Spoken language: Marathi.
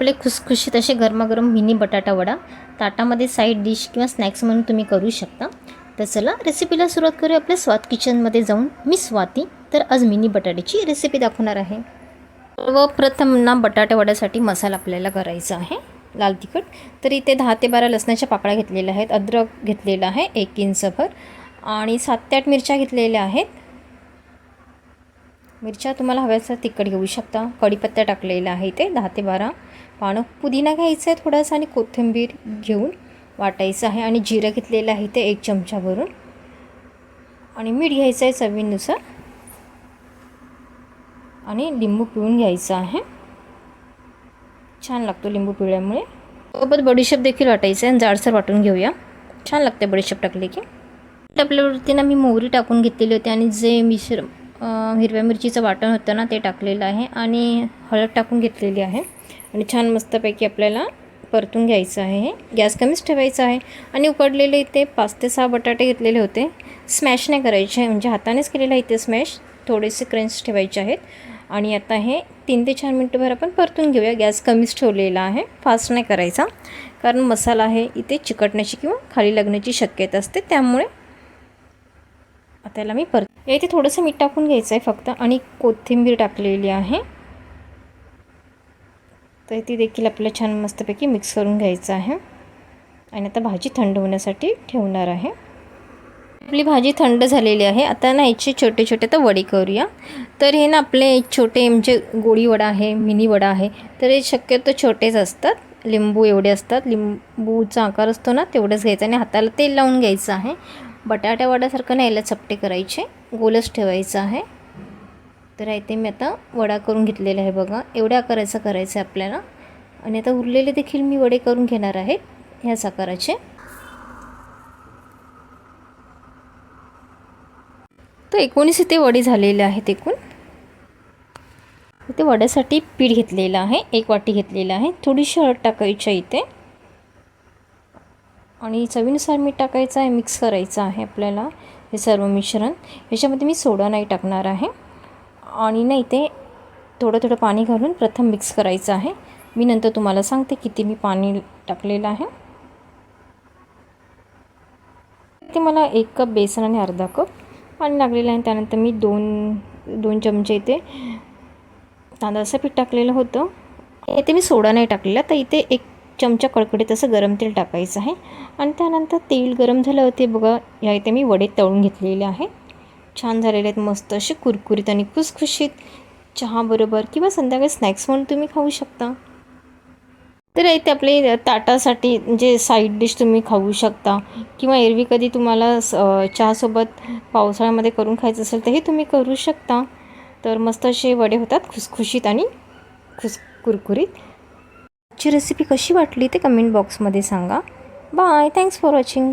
आपले खुसखुशीत असे गरमागरम मिनी बटाटा वडा ताटामध्ये साईड डिश किंवा स्नॅक्स म्हणून तुम्ही करू शकता. तर चला रेसिपीला सुरुवात करूया. आपल्या स्वाद किचनमध्ये जाऊन मी स्वाती तर आज मिनी बटाट्याची रेसिपी दाखवणार आहे. सर्वप्रथम ना बटाटा वड्यासाठी मसाला आपल्याला करायचा आहे लाल तिखट. तर इथे दहा ते बारा लसणाच्या पाकळ्या घेतलेल्या आहेत अद्रक घेतलेला आहे एक इंचभर. आणि सात ते आठ मिरच्या घेतलेल्या आहेत. मिरच्या तुम्हाला हव्या असं तिखट घेऊ शकता. कढीपत्ता टाकलेला आहे ते दहा ते बारा. पानं पुदिना घ्यायचं आहे थोडासा आणि कोथिंबीर घेऊन वाटायचं आहे. आणि जिरं घेतलेलं आहे ते एक चमचा भरून आणि मीठ घ्यायचं आहे चवीनुसार. आणि लिंबू पिळून घ्यायचं आहे. छान लागतो लिंबू पिळल्यामुळे. सोबत बडीशेप देखील वाटायचं आहे आणि जाडसर वाटून घेऊया. छान लागते बडीशेप टाकली की. आपल्यावरती ना मी मोहरी टाकून घेतलेली होती आणि जे मिश्र हिरव्या मिरचीचं वाटण होतं ना ते टाकलेलं आहे आणि हळद टाकून घेतलेली आहे. आणि छान मस्तपैकी आपल्याला परतून घ्यायचं आहे हे. गॅस कमीच ठेवायचा आहे. आणि उकडलेले इथे पाच ते सहा बटाटे घेतलेले होते. स्मॅश नाही करायचे म्हणजे हातानेच केलेलं आहे इथे स्मॅश. थोडेसे क्रंच ठेवायचे आहेत. आणि आता हे तीन ते चार मिनटंभर आपण परतून घेऊया. गॅस कमीच ठेवलेला आहे. फास्ट नाही करायचा. कारण मसाला आहे इथे चिकटण्याची किंवा खाली लागण्याची शक्यता असते. त्यामुळे आता याला मी परत इथे थोडंसं मीठ टाकून घ्यायचं आहे फक्त. आणि कोथिंबीर टाकलेली आहे. तर ती देखील आपल्याला छान मस्तपैकी मिक्स करून घ्यायचं आहे. आणि आता भाजी थंड होण्यासाठी ठेवणार आहे. आपली भाजी थंड झालेली आहे. आता ना याचे छोटे छोटे तर वडे करूया. तर हे ना आपले छोटे म्हणजे गोळी वडा आहे मिनी वडा आहे. तर हे शक्यतो छोटेच असतात. लिंबू एवढे असतात. लिंबूचा आकार असतो ना तेवढंच घ्यायचं. आणि हाताला तेल लावून घ्यायचं आहे. बटाट्या वड्यासारखं नाही याला चपटे करायचे. गोलच ठेवायचं आहे. तर इथे मी आता वडा करून घेतलेला आहे बघा. एवढ्या आकाराचा करायचं आहे आपल्याला. आणि आता उरलेले देखील मी वडे करून घेणार आहेत ह्याच आकाराचे. तर एकोणीस इथे वडे झालेले आहेत एकूण. इथे वड्यासाठी पीठ घेतलेलं आहे. एक वाटी घेतलेलं आहे. थोडीशी हळद टाकायची आहे इथे. आणि चवीनुसार मीठ टाकायचं आहे मिक्स करायचं आहे आपल्याला हे सर्व मिश्रण. ह्याच्यामध्ये मी सोडा नाही टाकणार आहे. आणि नाही ते थोडं थोडं पाणी घालून प्रथम मिक्स करायचं आहे. मी नंतर तुम्हाला सांगते किती मी पाणी टाकलेलं आहे. ते मला एक कप बेसन आणि अर्धा कप पाणी लागलेलं आहे. त्यानंतर मी दोन दोन चमचे इथे तांदळाचं पीठ टाकलेलं होतं. इथे मी सोडा नाही टाकलेला तर इथे एक चमचा कडकडीत असं गरम तेल टाकायचं आहे. आणि त्यानंतर तेल गरम झालं होते बघा या इथे मी वडे तळून घेतलेले आहे. छान झालेले आहेत मस्त असे कुरकुरीत आणि खुसखुशीत चहाबरोबर किंवा संध्याकाळी स्नॅक्स म्हणून तुम्ही खाऊ शकता. तर इथे आपले ताटासाठी जे साईड डिश तुम्ही खाऊ शकता. किंवा एरवी कधी तुम्हाला स चहासोबत पावसाळ्यामध्ये करून खायचं असेल तर हे तुम्ही करू शकता. तर मस्त असे वडे होतात खुसखुशीत आणि खुस कुरकुरीत. आजची रेसिपी कशी वाटली ते कमेंट बॉक्समध्ये सांगा. Bye thanks for watching